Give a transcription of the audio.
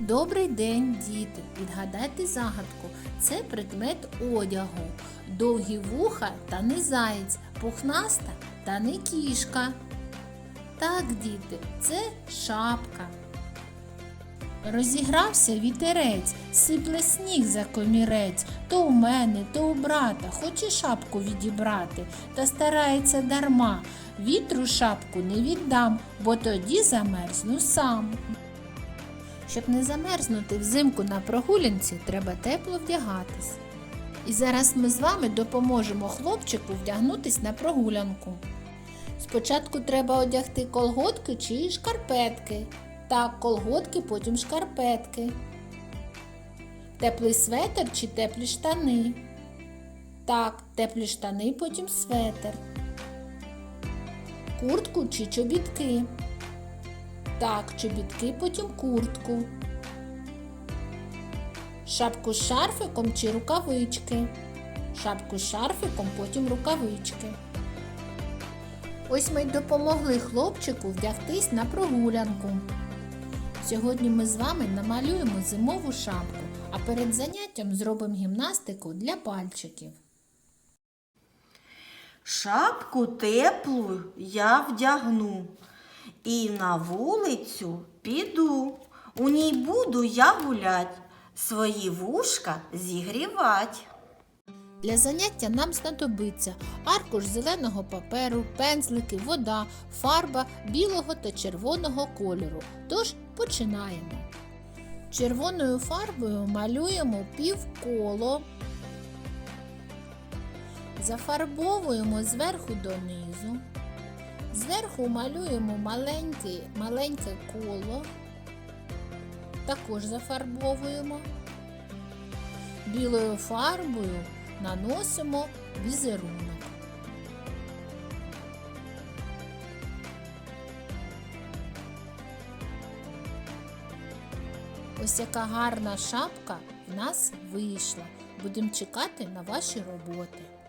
Добрий день, діти! Відгадайте загадку. Це предмет одягу. Довгі вуха та не заєць, пухнаста та не кішка. Так, діти, це шапка. Розігрався вітерець, сипле сніг за комірець, то у мене, то у брата, хоче шапку відібрати, та старається дарма. Вітру шапку не віддам, бо тоді замерзну сам. Щоб не замерзнути взимку на прогулянці, треба тепло вдягатись. І зараз ми з вами допоможемо хлопчику вдягнутись на прогулянку. Спочатку треба одягти колготки чи шкарпетки. Так, колготки, потім шкарпетки. Теплий светр чи теплі штани. Так, теплі штани, потім светр. Куртку чи чобітки. Так, чобітки, потім куртку. Шапку з шарфиком чи рукавички. Шапку з шарфиком, потім рукавички. Ось ми й допомогли хлопчику вдягтись на прогулянку. Сьогодні ми з вами намалюємо зимову шапку, а перед заняттям зробимо гімнастику для пальчиків. Шапку теплу я вдягну і на вулицю піду. У ній буду я гулять, свої вушка зігрівать. Для заняття нам знадобиться аркуш зеленого паперу, пензлики, вода, фарба білого та червоного кольору. Тож починаємо. Червоною фарбою малюємо півколо, зафарбовуємо зверху донизу, зверху малюємо маленьке, маленьке коло, також зафарбовуємо. Білою фарбою наносимо візерунок. Ось яка гарна шапка в нас вийшла. Будемо чекати на ваші роботи.